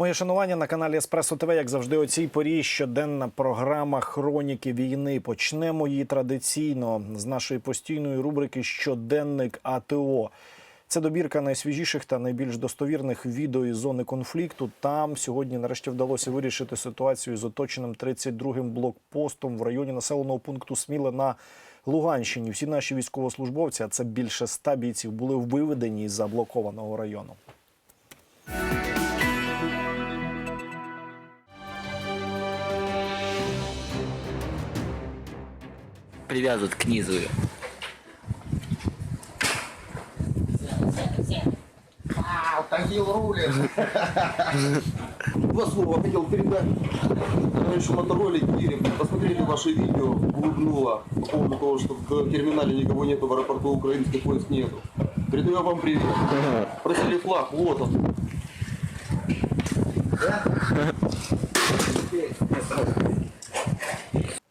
Моє шанування на каналі Еспресо ТВ, як завжди, о цій порі щоденна програма Хроніки війни. Почнемо її традиційно з нашої постійної рубрики Щоденник АТО. Це добірка найсвіжіших та найбільш достовірних відео із зони конфлікту. Там сьогодні нарешті вдалося вирішити ситуацію з оточеним 32-м блокпостом в районі населеного пункту Сміле на Луганщині. Всі наші військовослужбовці, а це більше ста бійців, були виведені із заблокованого району. Привязывают к низу. её. Тагил рулит. Два слова хотел передать товарищу мотороле Кире. Посмотрели ваше видео, улыбнуло по поводу того, что в терминале никого нету, в аэропорту украинских войск нету. Передаю вам привет. Просили флаг, вот он.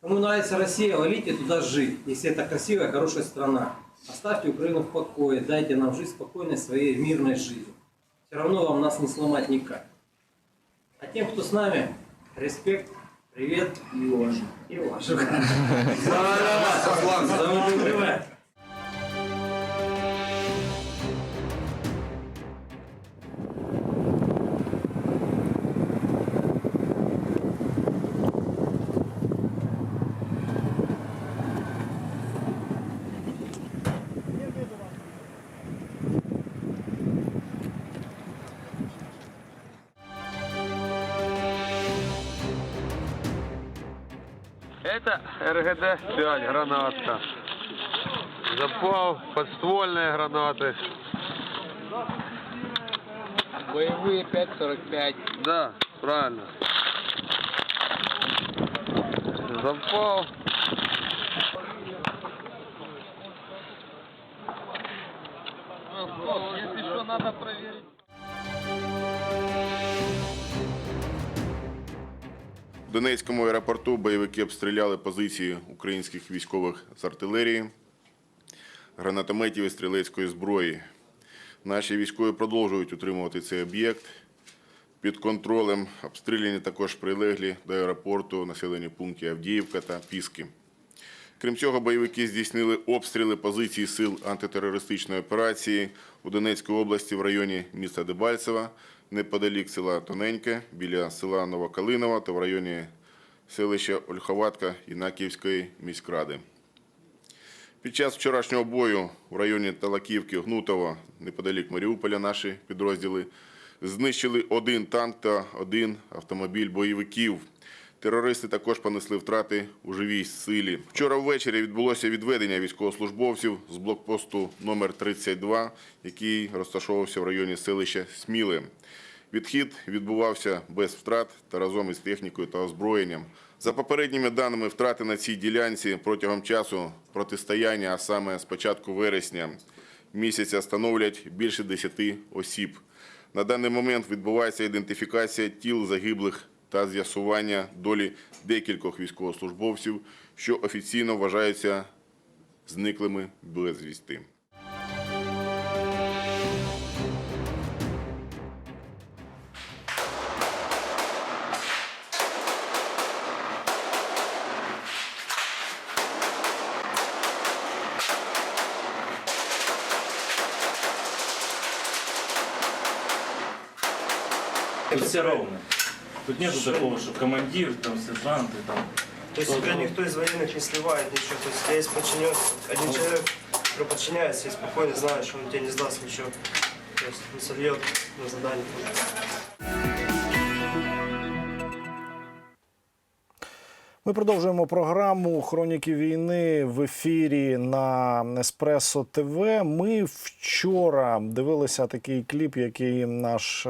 Кому нравится Россия, валите туда жить, если это красивая, хорошая страна. Оставьте Украину в покое, дайте нам жить спокойной своей мирной жизнью. Все равно вам нас не сломать никак. А тем, кто с нами, респект, привет и уважение. И уважение. РГД-5 гранатка. Запал, подствольные гранаты. Боевые 5.45. Да, правильно. Запал. Если что, надо проверить. В Донецькому аеропорту бойовики обстріляли позиції українських військових з артилерії, гранатометів і стрілецької зброї. Наші військові продовжують утримувати цей об'єкт. Під контролем обстріляні також прилеглі до аеропорту населені пункти Авдіївка та Піски. Крім цього, бойовики здійснили обстріли позицій сил антитерористичної операції у Донецькій області в районі міста Дебальцева, неподалік села Тоненьке, біля села Новокалинова та в районі селища Ольховатка Інаківської міськради. Під час вчорашнього бою в районі Талаківки, Гнутово, неподалік Маріуполя, наші підрозділи знищили один танк та один автомобіль бойовиків. Терористи також понесли втрати у живій силі. Вчора ввечері відбулося відведення військовослужбовців з блокпосту номер 32, який розташовувався в районі селища Сміле. Відхід відбувався без втрат та разом із технікою та озброєнням. За попередніми даними, втрати на цій ділянці протягом часу протистояння, а саме з початку вересня місяця, становлять більше 10 осіб. На даний момент відбувається ідентифікація тіл загиблих та з'ясування долі декількох військовослужбовців, що офіційно вважаються зниклими безвісти. все равно. Тут нету такого, что командир, там, сержанты, там. То есть тебя никто из военных не сливает, ничего. То есть у тебя есть подчинен, один человек, который подчиняется и спокойно знает, что он тебя не сдаст ничего. То есть не сольет на задание. Ми продовжуємо програму Хроніки війни в ефірі на Еспресо ТВ. Ми вчора дивилися такий кліп, який наш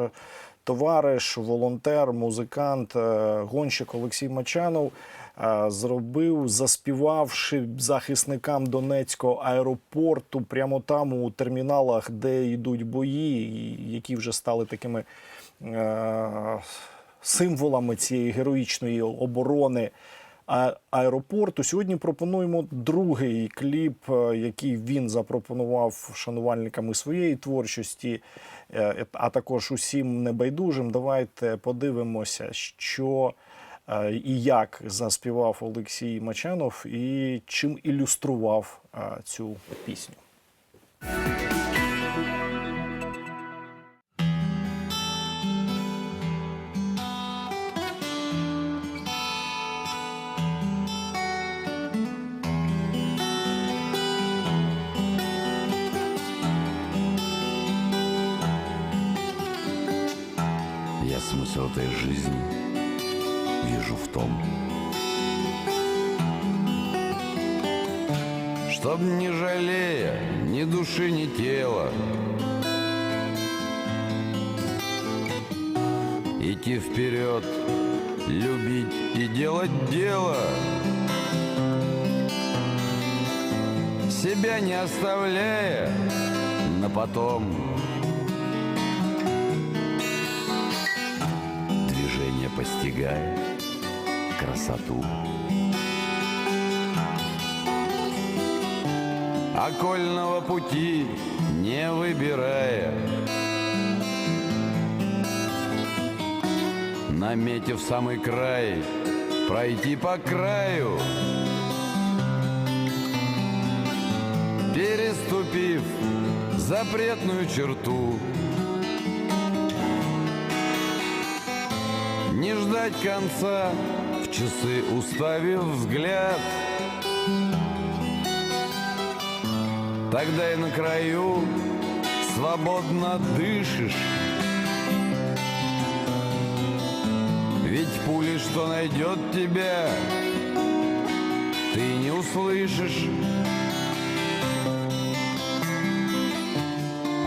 товариш, волонтер, музикант, е, гонщик Олексій Мачанов е, зробив, заспівавши захисникам Донецького аеропорту прямо там у терміналах, де йдуть бої, які вже стали такими. е, Символами цієї героїчної оборони аеропорту. Сьогодні пропонуємо другий кліп, е, який він запропонував шанувальникам і своєї творчості, е, а також усім небайдужим. Давайте подивимося, що е, і як заспівав Олексій Мачанов, і чим ілюстрував цю пісню. Идти вперед, любить и делать дело. Себя не оставляя на потом. Движение постигая красоту. Окольного пути не выбирая, наметив самый край, пройти по краю, переступив запретную черту. Не ждать конца, в часы уставив взгляд. Тогда и на краю свободно дышишь. Что найдет тебя, ты не услышишь.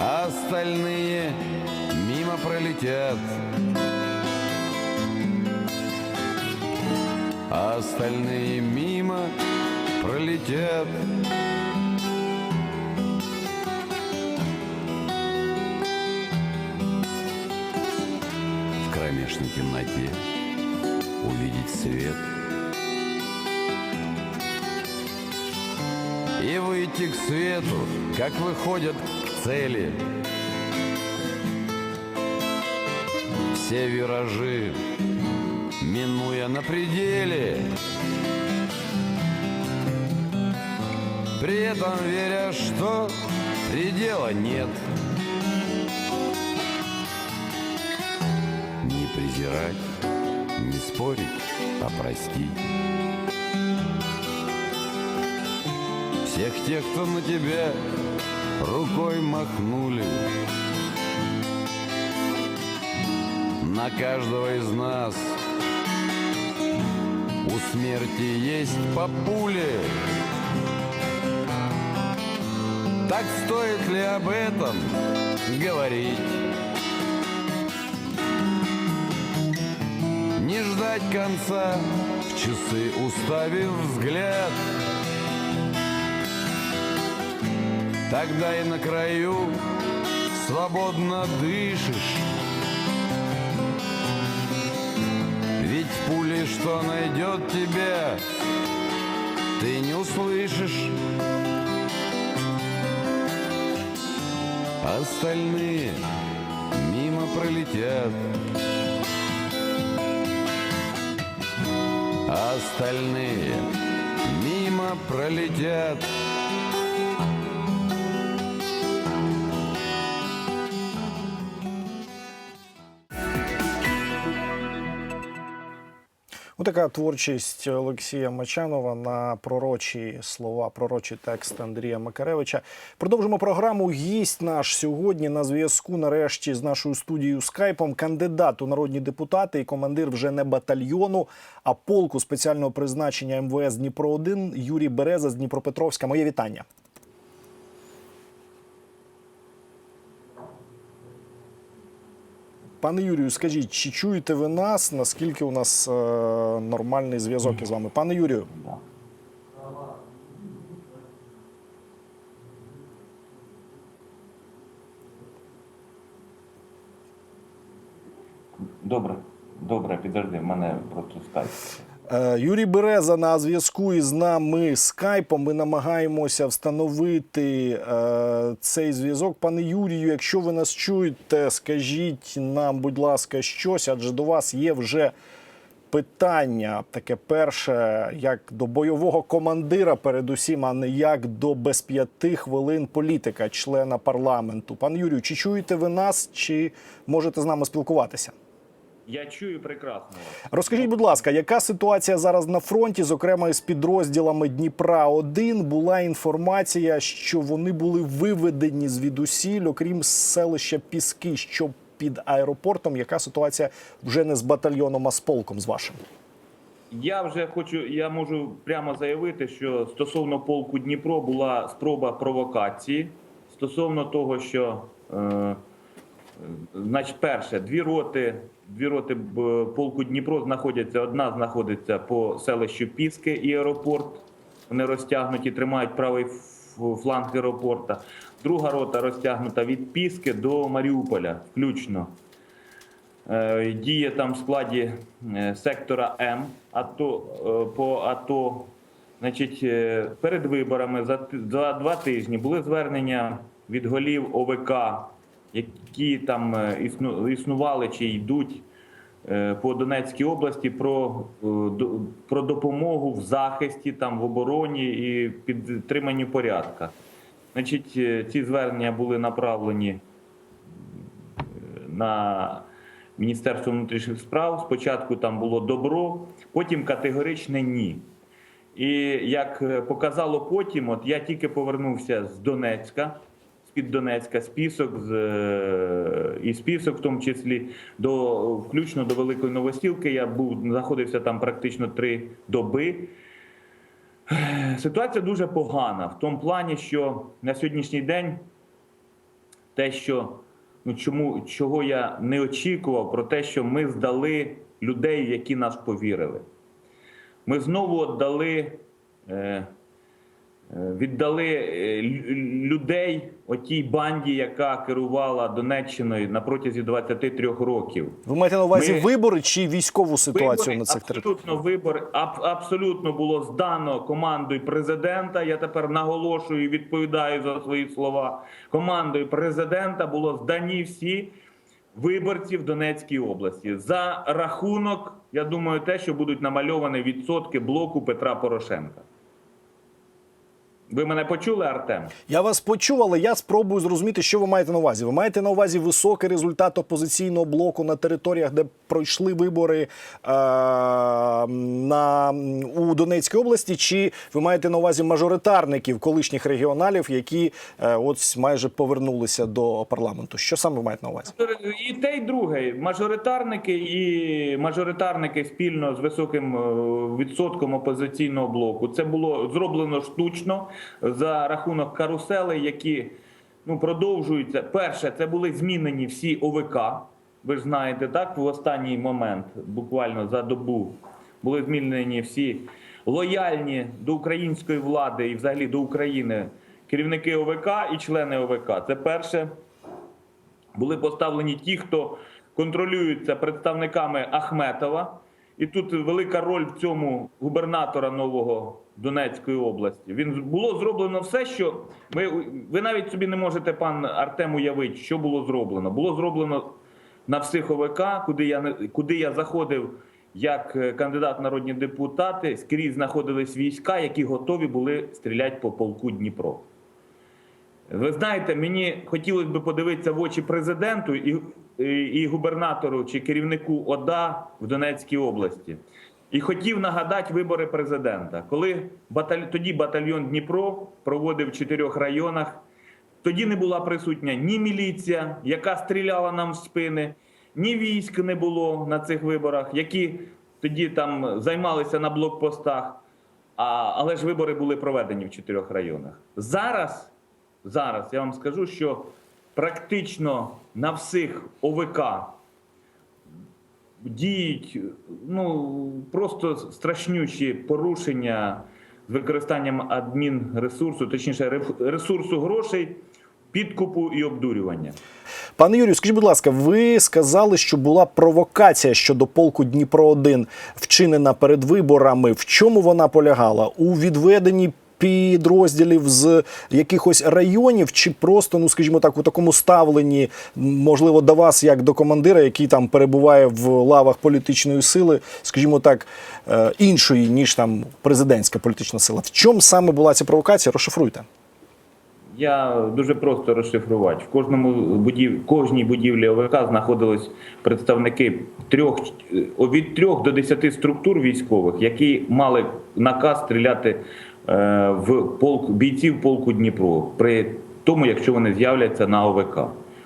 Остальные мимо пролетят. остальные мимо пролетят. В кромешной темноте увидеть свет и выйти к свету, как выходят к цели. Все виражи минуя на пределе. При этом веря, что предела нет. Не презирать, спорить, а простить. Всех тех, кто на тебя рукой махнули. На каждого из нас у смерти есть по пуле. Так стоит ли об этом говорить? Не ждать конца, в часы уставив взгляд. Тогда и на краю свободно дышишь. Ведь пули, что найдет тебя, ты не услышишь. Остальные мимо пролетят. Остальные мимо пролетят. Отака творчість Олексія Мачанова на пророчі слова, пророчий текст Андрія Макаревича. Продовжимо програму. Гість наш сьогодні на зв'язку. Нарешті з нашою студією скайпом. Кандидат у народні депутати і командир вже не батальйону, а полку спеціального призначення МВС Дніпро 1 Юрій Береза з Дніпропетровська. Моє вітання. Пане Юрію, скажіть, чи чуєте ви нас? Наскільки у нас е, нормальний зв'язок із вами? Пане Юрію, Добре, добре, підожди, в мене просто скайп. Е, Юрій Береза на зв'язку із нами скайпом. Ми намагаємося встановити е, цей зв'язок. Пане Юрію, якщо ви нас чуєте, скажіть нам, будь ласка, щось, адже до вас є вже питання. Таке перше, як до бойового командира, передусім, а не як до без п'яти хвилин політика, члена парламенту. Пан Юрію, чи чуєте ви нас, чи можете з нами спілкуватися? Я чую прекрасно. Розкажіть, будь ласка, яка ситуація зараз на фронті, зокрема із підрозділами Дніпра 1 була інформація, що вони були виведені звідусіль, окрім селища Піски, що під аеропортом. Яка ситуація вже не з батальйоном, а з полком з вашим? Я вже хочу, я можу прямо заявити, що стосовно полку Дніпро була спроба провокації стосовно того, що е, е, значить, перше, дві роти, дві роти полку Дніпро знаходяться. Одна знаходиться по селищу Піски і аеропорт. Вони розтягнуті, тримають правий фланг аеропорта. Друга рота розтягнута від Піски до Маріуполя, включно. Е, діє там в складі е, сектора М АТО, е, по АТО. Значить, е, перед виборами за два тижні були звернення від голів ОВК, які там е, існували чи йдуть е, по Донецькій області про, е, про допомогу в захисті, там, в обороні і підтриманні порядка. Значить, ці звернення були направлені на Міністерство внутрішніх справ. Спочатку там було добро, потім категоричне ні. І як показало потім, от я тільки повернувся з Донецька, з-під Донецька, список з е, і список, в тому числі до включно до Великої Новосілки. Я був знаходився там практично три доби. Ситуація дуже погана в тому плані, що на сьогоднішній день те, що ну чому чого я не очікував, про те, що ми здали людей, які нас повірили. Ми знову віддали, е, е, віддали е, лю- людей отій банді, яка керувала Донеччиною на протязі 23 років. Ви маєте на увазі Ми- вибори чи військову ситуацію Вибори, на цих територіях? абсолютно вибор аб- абсолютно було здано командою президента. Я тепер наголошую і відповідаю за свої слова. Командою президента було здані всі виборці в Донецькій області за рахунок. Я думаю, те, що будуть намальовані відсотки блоку Петра Порошенка. Ви мене почули, Артем? Я вас почув, але я спробую зрозуміти, що ви маєте на увазі. Ви маєте на увазі високий результат опозиційного блоку на територіях, де пройшли вибори е, на, у Донецькій області, чи ви маєте на увазі мажоритарників, колишніх регіоналів, які е, от майже повернулися до парламенту? Що саме ви маєте на увазі? І те, і друге. Мажоритарники і мажоритарники спільно з високим е, відсотком опозиційного блоку. Це було зроблено штучно за рахунок каруселей, які ну, продовжуються. Перше, це були змінені всі ОВК. Ви ж знаєте, так, в останній момент, буквально за добу, були змінені всі лояльні до української влади і взагалі до України керівники ОВК і члени ОВК. Це перше були поставлені ті, хто контролюються представниками Ахметова. І тут велика роль в цьому губернатора нового Донецької області. Він було зроблено все, що ми ви навіть собі не можете, пан Артем, уявити, що було зроблено. Було зроблено на всіх ОВК, куди я куди я заходив як е, кандидат в народні депутати, скрізь знаходились війська, які готові були стріляти по полку Дніпро. Ви знаєте, мені хотілося б подивитися в очі президенту і, і губернатору чи керівнику ОДА в Донецькій області. І хотів нагадати вибори президента, коли баталь... тоді батальйон Дніпро проводив в чотирьох районах. Тоді не була присутня ні міліція, яка стріляла нам в спини, ні військ не було на цих виборах, які тоді там займалися на блокпостах. А, але ж вибори були проведені в чотирьох районах. Зараз, зараз я вам скажу, що практично на всіх ОВК діють ну, просто страшнючі порушення з використанням адмінресурсу, точніше ресурсу грошей, підкупу і обдурювання. Пане Юрію, скажіть, будь ласка, ви сказали, що була провокація щодо полку Дніпро 1 вчинена перед виборами. В чому вона полягала? У відведенні підрозділів з якихось районів, чи просто, ну скажімо так, у такому ставленні, можливо, до вас, як до командира, який там перебуває в лавах політичної сили, скажімо так, е, іншої, ніж там президентська політична сила. В чому саме була ця провокація? Розшифруйте. Я дуже просто розшифрувати. В кожному будів... кожній будівлі ОВК знаходились представники трьох е, від трьох до десяти структур військових, які мали наказ стріляти в полк бійців полку Дніпро при тому, якщо вони з'являться на ОВК.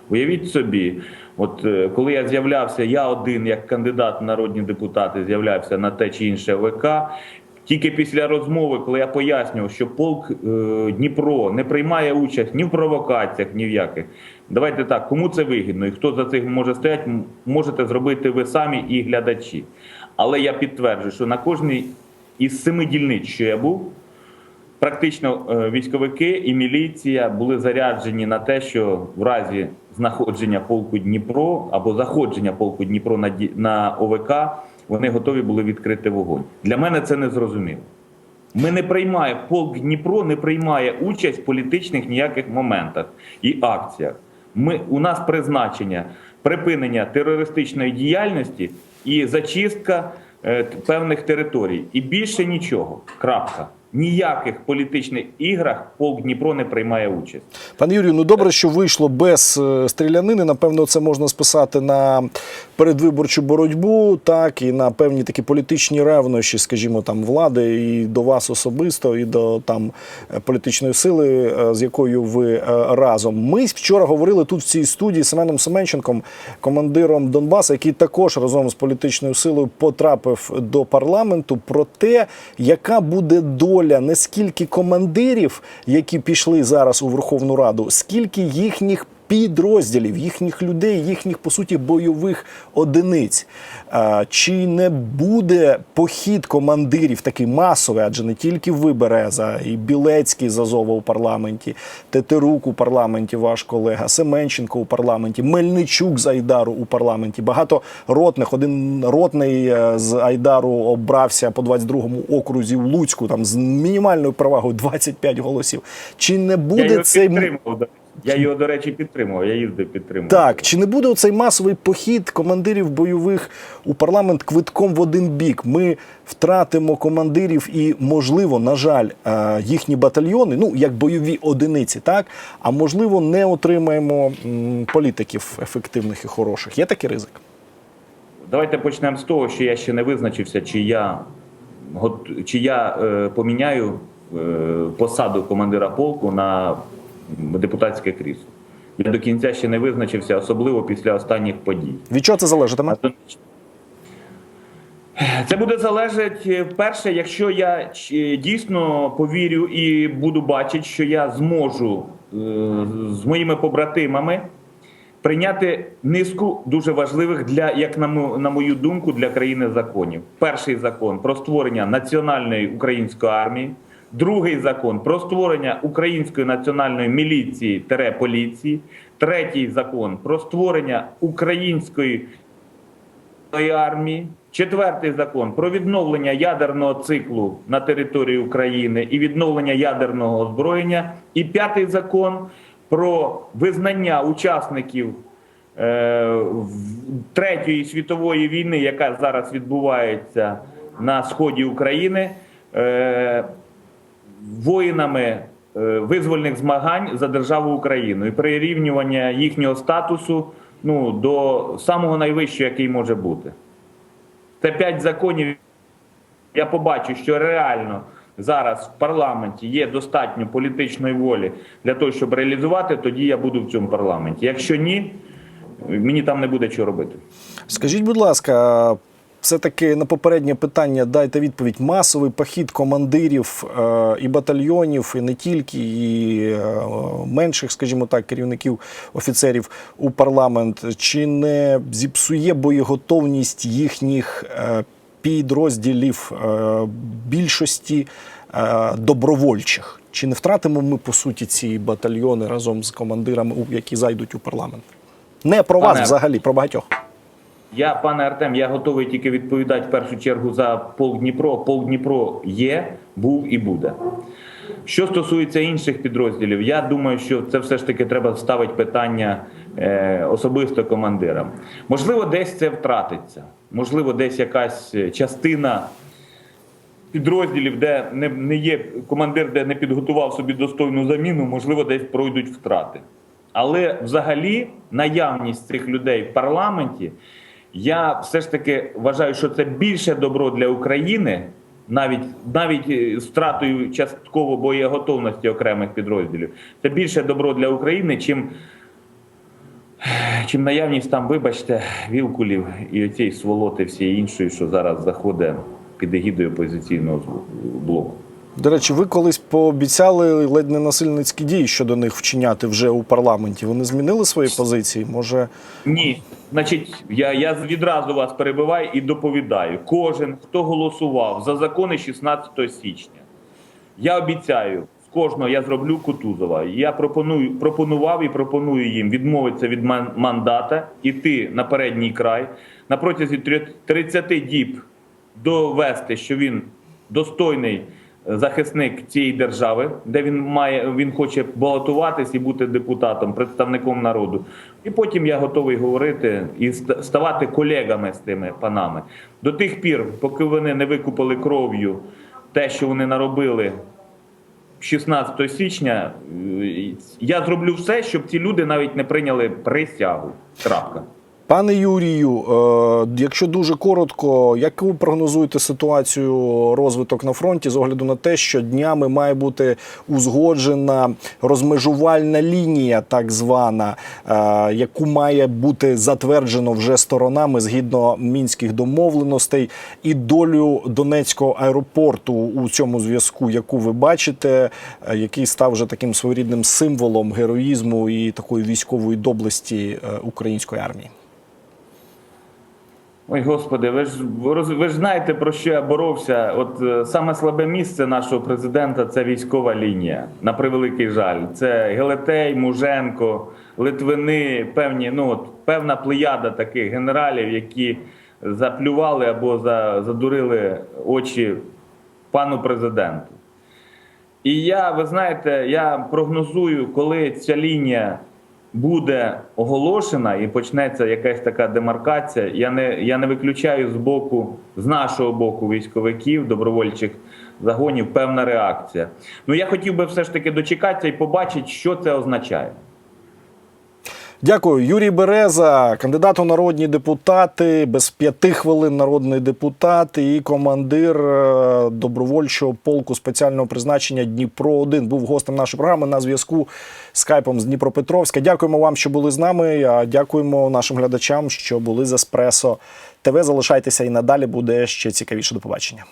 Уявіть собі, от е, коли я з'являвся, я один як кандидат народні депутати з'являвся на те чи інше ОВК. Тільки після розмови, коли я пояснював, що полк е, Дніпро не приймає участь ні в провокаціях, ні в яких. Давайте так, кому це вигідно і хто за цим може стояти, можете зробити ви самі і глядачі. Але я підтверджую, що на кожній із семи дільниць, що я був, практично е, військовики і міліція були заряджені на те, що в разі знаходження полку Дніпро або заходження полку Дніпро на на ОВК вони готові були відкрити вогонь. Для мене це не зрозуміло. Ми не приймає полк Дніпро не приймає участь в політичних ніяких моментах і акціях. Ми у нас призначення припинення терористичної діяльності і зачистка е, певних територій. І більше нічого. Крапка. Ніяких політичних іграх полк Дніпро не приймає участь. Пане Юрію, ну добре, що вийшло без е, стрілянини. Напевно, це можна списати на передвиборчу боротьбу, так і на певні такі політичні ревнощі, скажімо, там влади і до вас особисто, і до там е, політичної сили, е, з якою ви разом. Ми вчора говорили тут в цій студії з Семеном Семенченком, командиром Донбаса, який також разом з політичною силою потрапив до парламенту, про те, яка буде доля не скільки командирів, які пішли зараз у Верховну Раду, скільки їхніх. Підрозділів їхніх людей, їхніх по суті бойових одиниць. Чи не буде похід командирів такий масовий, адже не тільки ви Береза, і Білецький з Азова у парламенті, Тетерук у парламенті, ваш колега, Семенченко у парламенті, Мельничук з Айдару у парламенті. Багато ротних. Один ротний е, з Айдару обрався по 22-му окрузі в Луцьку, там з мінімальною перевагою 25 голосів. Чи не Я буде його цей підтримував. Я його, до речі, підтримував. Я їздив підтримував. так, чи не буде оцей масовий похід командирів бойових у парламент квитком в один бік? Ми втратимо командирів і, можливо, на жаль, е, їхні батальйони, ну як бойові одиниці, так а можливо, не отримаємо політиків ефективних і хороших. Є такий ризик? Давайте почнемо з того, що я ще не визначився, чи я, чи я е, поміняю е, посаду командира полку на депутатське крісло. Я до кінця ще не визначився, особливо після останніх подій. Від чого це залежатиме? Це буде залежати перше, якщо я дійсно повірю і буду бачити, що я зможу е, з моїми побратимами прийняти низку дуже важливих для, як на мою думку, для країни законів. Перший закон про створення національної української армії. Другий закон про створення української національної міліції поліції. Третій закон про створення української армії. Четвертий закон про відновлення ядерного циклу на території України і відновлення ядерного озброєння. І п'ятий закон про визнання учасників е, Третьої світової війни, яка зараз відбувається на сході України, е, воїнами е, визвольних змагань за державу Україну і прирівнювання їхнього статусу ну, до самого найвищого, який може бути. Це п'ять законів. Я побачу, що реально зараз в парламенті є достатньо політичної волі для того, щоб реалізувати, тоді я буду в цьому парламенті. Якщо ні, мені там не буде чого робити. Скажіть, будь ласка, все-таки на попереднє питання дайте відповідь. Масовий похід командирів е, і батальйонів, і не тільки, і е, менших, скажімо так, керівників офіцерів у парламент. Чи не зіпсує боєготовність їхніх е, підрозділів е, більшості е, добровольчих? Чи не втратимо ми по суті ці батальйони разом з командирами, у- які зайдуть у парламент? Не про вас Пане- взагалі, про багатьох. Я, пане Артем, я готовий тільки відповідати в першу чергу за полк Дніпро. Полк Дніпро є, був і буде. Що стосується інших підрозділів, я думаю, що це все ж таки треба ставити питання е, особисто командирам. Можливо, десь це втратиться, можливо, десь якась е, частина підрозділів, де не, не є командир, де не підготував собі достойну заміну, можливо, десь пройдуть втрати. Але взагалі наявність цих людей в парламенті, я все ж таки вважаю, що це більше добро для України, навіть навіть е, з втратою частково боєготовності окремих підрозділів. Це більше добро для України, чим, чим наявність там, вибачте, вілкулів і оцієї сволоти всієї іншої, що зараз заходить під егідою опозиційного блоку. До речі, ви колись пообіцяли ледь не насильницькі дії щодо них вчиняти вже у парламенті. Вони змінили свої позиції? Може, Ні, значить, я, я відразу вас перебиваю і доповідаю. Кожен, хто голосував за закони 16 січня, я обіцяю, з кожного я зроблю Кутузова. Я пропоную, пропонував і пропоную їм відмовитися від мандата, іти на передній край на протязі трі- 30 діб довести, що він достойний захисник цієї держави, де він має він хоче балотуватись і бути депутатом, представником народу. І потім я готовий говорити і ставати колегами з тими панами до тих пір, поки вони не викупили кров'ю те, що вони наробили. 16 січня е, я зроблю все, щоб ці люди навіть не прийняли присягу. Крапка. Пане Юрію, е, якщо дуже коротко, як ви прогнозуєте ситуацію розвиток на фронті з огляду на те, що днями має бути узгоджена розмежувальна лінія, так звана, е, яку має бути затверджено вже сторонами згідно мінських домовленостей, і долю Донецького аеропорту у цьому зв'язку, яку ви бачите, е, який став вже таким своєрідним символом героїзму і такої військової доблесті української армії. Ой, господи, ви ж ви ж знаєте про що я боровся. От е, саме слабе місце нашого президента це військова лінія. На превеликий жаль. Це Гелетей, Муженко, Литвини, певні, ну от певна плеяда таких генералів, які заплювали або за, задурили очі пану президенту. І я, ви знаєте, я прогнозую, коли ця лінія буде оголошена і почнеться якась така демаркація. Я не, я не виключаю з боку, з нашого боку військовиків, добровольчих загонів, певна реакція. Ну я хотів би все ж таки дочекатися і побачити, що це означає. Дякую, Юрій Береза, кандидат у народні депутати, без п'яти хвилин народний депутат і командир е, добровольчого полку спеціального призначення Дніпро 1 був гостем нашої програми на зв'язку з скайпом з Дніпропетровська. Дякуємо вам, що були з нами. а Дякуємо нашим глядачам, що були з Еспресо ТВ. Залишайтеся і надалі буде ще цікавіше. До побачення.